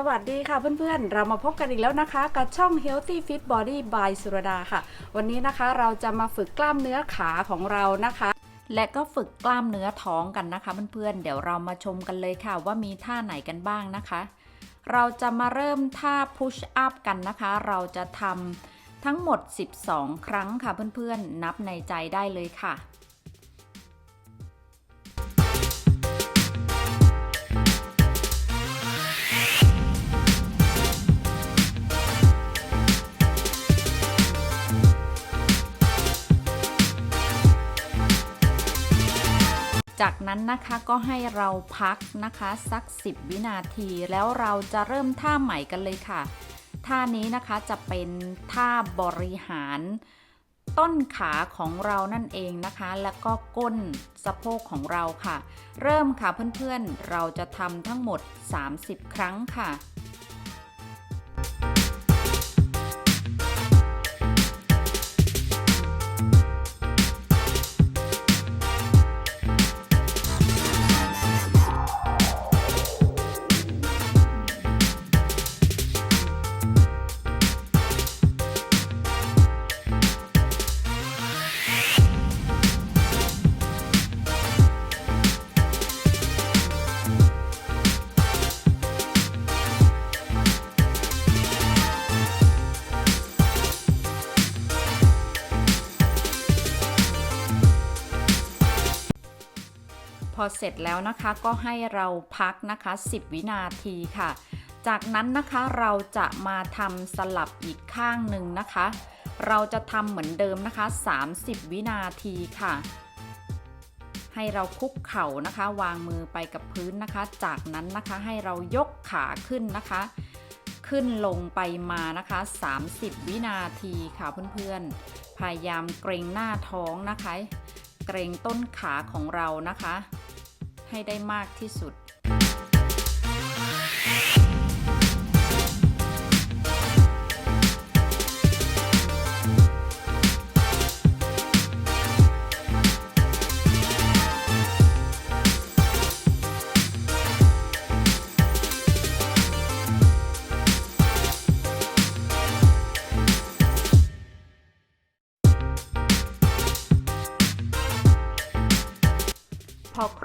สวัสดีค่ะเพื่อนๆ เรามาพบกันอีกแล้วนะคะ กับช่อง Healthy Fit Body by สุรดาค่ะ วันนี้นะคะเราจะมาฝึกกล้ามเนื้อขาของเรานะคะ และก็ฝึกกล้ามเนื้อท้องกันนะคะ เพื่อนๆ เดี๋ยวเรามาชมกันเลยค่ะว่ามีท่าไหนกันบ้างนะคะ เราจะมาเริ่มท่า push up กันนะคะ เราจะทำทั้งหมด 12 ครั้งค่ะเพื่อนๆ นับในใจได้เลยค่ะ จากนั้นนะคะก็ให้เราพักนะคะสัก 10 วินาที แล้วเราจะเริ่มท่าใหม่กันเลยค่ะ ท่านี้นะคะจะเป็นท่าบริหาร ต้นขาของเรานั่นเองนะคะ แล้วก็ก้นสะโพกของเราค่ะ เริ่มค่ะเพื่อนๆ เราจะทำทั้งหมด 30 ครั้งค่ะ พอเสร็จแล้วนะคะก็ให้เราพักนะคะ 10 วินาทีค่ะ จากนั้นนะคะเราจะมาทำสลับอีกข้างหนึ่งนะคะ เราจะทำเหมือนเดิมนะคะ 30 วินาทีค่ะ ให้เราคุกเข่านะคะ วางมือไปกับพื้นนะคะ จากนั้นนะคะให้เรายกขาขึ้นนะคะ ขึ้นลงไปมานะคะ 30 วินาทีค่ะเพื่อนๆ พยายามเกรงหน้าท้องนะคะเกรงต้นขาของเรานะคะ ให้ได้มากที่สุด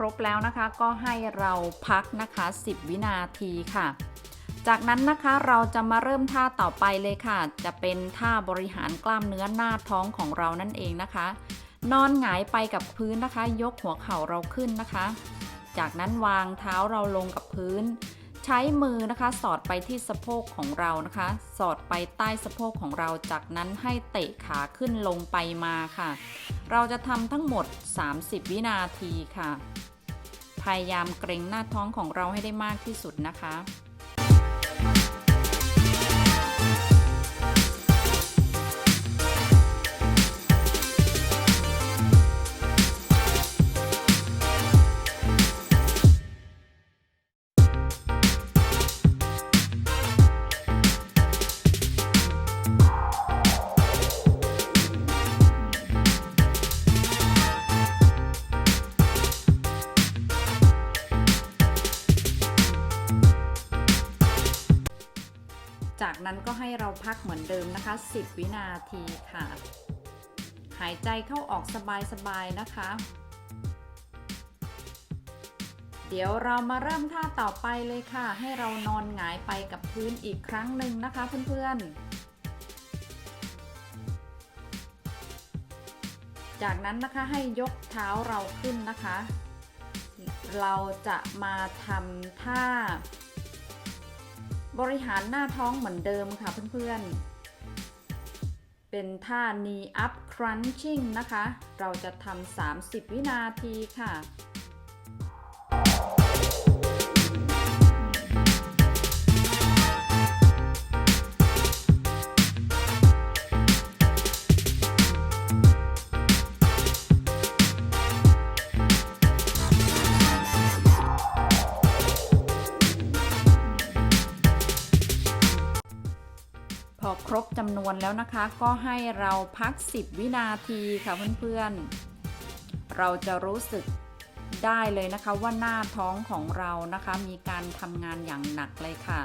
รบแล้วนะคะ ก็ให้เราพักนะคะ 10 วินาทีค่ะ จากนั้นนะคะเราจะมาเริ่มท่าต่อไปเลยค่ะ จะเป็นท่าบริหารกล้ามเนื้อหน้าท้องของเรานั่นเองนะคะ นอนหงายไปกับพื้นนะคะ ยกหัวเข่าเราขึ้นนะคะ จากนั้นวางเท้าเราลงกับพื้น ใช้มือนะคะ สอดไปที่สะโพกของเรานะคะ สอดไปใต้สะโพกของเรา จากนั้นให้เตะขาขึ้นลงไปมาค่ะเราจะทำทั้งหมด 30 วินาทีค่ะ พยายามเกรงหน้าท้องของเราให้ได้มากที่สุดนะคะ นั้นก็ให้เราพักเหมือนเดิมนะคะ 10 วินาทีค่ะ หายใจเข้าออกสบายๆนะคะ เดี๋ยวเรามาเริ่มท่าต่อไปเลยค่ะ ให้เรานอนหงายไปกับพื้นอีกครั้งหนึ่งนะคะเพื่อนๆจากนั้นนะคะให้ยกเท้าเราขึ้นนะคะ เราจะมาทำท่า บริหารหน้าท้องเหมือนเดิมค่ะเพื่อนๆ เป็นท่า knee up crunching นะคะ เราจะทำ30 วินาทีค่ะ บจำนวนแล้วนะคะ ก็ให้เราพัก 10 วินาทีค่ะเพื่อนๆ เราจะรู้สึกได้เลยนะคะว่าหน้าท้องของเรานะคะ มีการทำงานอย่างหนักเลยค่ะ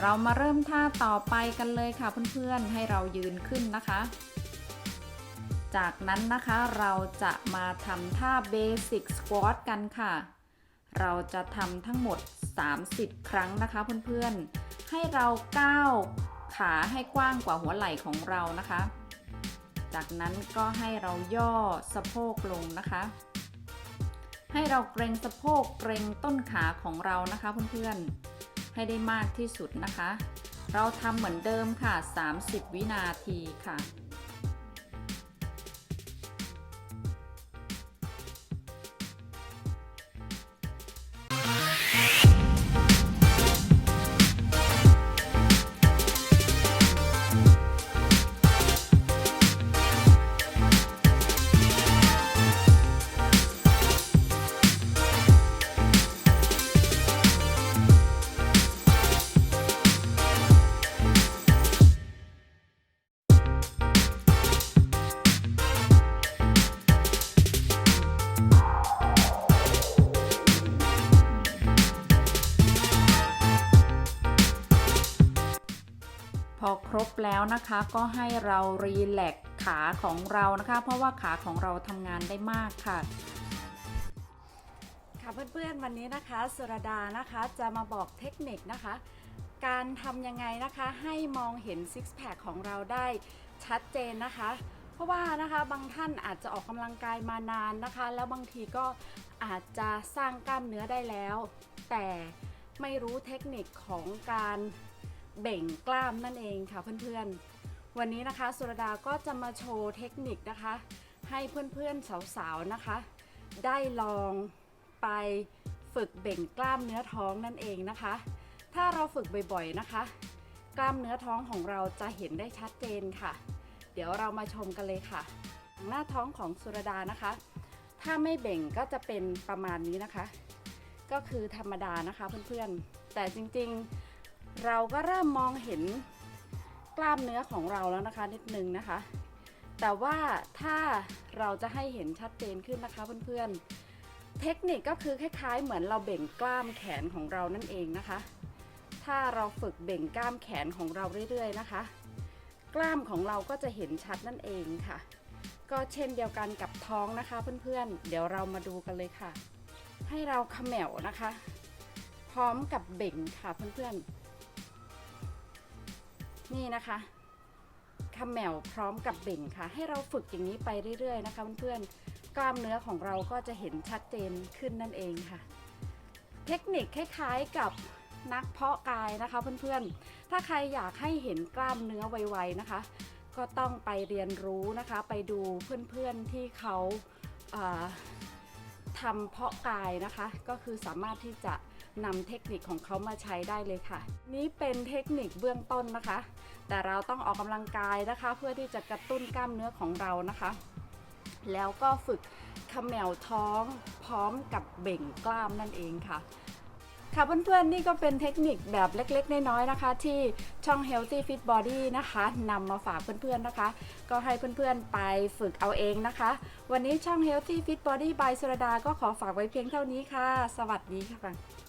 เรามาเริ่มท่าต่อไปกันเลยค่ะเพื่อนๆ ให้เรายืนขึ้นนะคะ จากนั้นนะคะเราจะมาทำท่าเบสิกสควอตกันค่ะ เราจะทำทั้งหมด 30 ครั้งนะคะเพื่อนๆ ให้เราก้าวขาให้กว้างกว่าหัวไหล่ของเรานะคะ จากนั้นก็ให้เราย่อสะโพกลงนะคะ ให้เราเกรงสะโพกเกรงต้นขาของเรานะคะเพื่อนๆ ให้ได้มากที่สุดนะคะ เราทำเหมือนเดิมค่ะ 30 วินาทีค่ะ ครบแล้วนะคะ ก็ให้เรารีแลกขาของเรานะคะ เพราะว่าขาของเราทำงานได้มากค่ะ ค่ะเพื่อนๆวันนี้นะคะสุรดานะคะจะมาบอกเทคนิคนะคะ การทำยังไงนะคะให้มองเห็นซิกแพคของเราได้ชัดเจนนะคะเพราะว่านะคะบางท่านอาจจะออกกำลังกายมานานนะคะ แล้วบางทีก็อาจจะสร้างกล้ามเนื้อได้แล้ว แต่ไม่รู้เทคนิคของการ เบ่งกล้ามนั่นเองค่ะเพื่อนๆ วันนี้นะคะสุรดาก็จะมาโชว์เทคนิคนะคะ ให้เพื่อนๆสาวๆนะคะ ได้ลองไปฝึกเบ่งกล้ามเนื้อท้องนั่นเองนะคะ ถ้าเราฝึกบ่อยๆนะคะ กล้ามเนื้อท้องของเราจะเห็นได้ชัดเจนค่ะ เดี๋ยวเรามาชมกันเลยค่ะ หน้าท้องของสุรดานะคะ ถ้าไม่เบ่งก็จะเป็นประมาณนี้นะคะ ก็คือธรรมดานะคะเพื่อนๆ แต่จริงๆ เราก็เริ่มมองเห็นกล้ามเนื้อของเราแล้วนะคะนิดนึงนะคะ แต่ว่าถ้าเราจะให้เห็นชัดเจนขึ้นนะคะเพื่อนๆ เทคนิคก็คือคล้ายๆ เหมือนเราเบ่งกล้ามแขนของเรานั่นเองนะคะ ถ้าเราฝึกเบ่งกล้ามแขนของเราเรื่อยๆนะคะ กล้ามของเราก็จะเห็นชัดนั่นเองค่ะ ก็เช่นเดียวกันกับท้องนะคะเพื่อนๆ เดี๋ยวเรามาดูกันเลยค่ะ ให้เราเขมวนะคะ พร้อมกับเบ่งค่ะเพื่อนๆ นี่นะคะขมวพร้อมกับเบ่งค่ะ ให้เราฝึกอย่างนี้ไปเรื่อย ๆ นะคะเพื่อนๆกล้ามเนื้อของเราก็จะเห็นชัดเจนขึ้นนั่นเองค่ะ เทคนิคคล้ายๆกับนักเพาะกายนะคะเพื่อนๆ ถ้าใครอยากให้เห็นกล้ามเนื้อไวๆนะคะ ก็ต้องไปเรียนรู้นะคะ ไปดูเพื่อนๆที่เขาเอ่อทำเพาะกายนะคะ ก็คือสามารถที่จะ นำเทคนิคของเขามาใช้ได้เลยค่ะ นี่เป็นเทคนิคเบื้องต้นนะคะ แต่เราต้องออกกำลังกายนะคะ เพื่อที่จะกระตุ้นกล้ามเนื้อของเรานะคะ แล้วก็ฝึกขมวท้องพร้อมกับเบ่งกล้ามนั่นเองค่ะค่ะเพื่อนๆนี่ก็เป็นเทคนิคแบบเล็กๆ น้อยๆนะคะ ที่ช่อง Healthy Fit Body นะคะนำมาฝากเพื่อนๆนะคะ ก็ให้เพื่อนๆไปฝึกเอาเองนะคะ วันนี้ช่อง Healthy Fit Body by สุรดาก็ขอฝากไว้เพียงเท่านี้ค่ะ สวัสดีค่ะ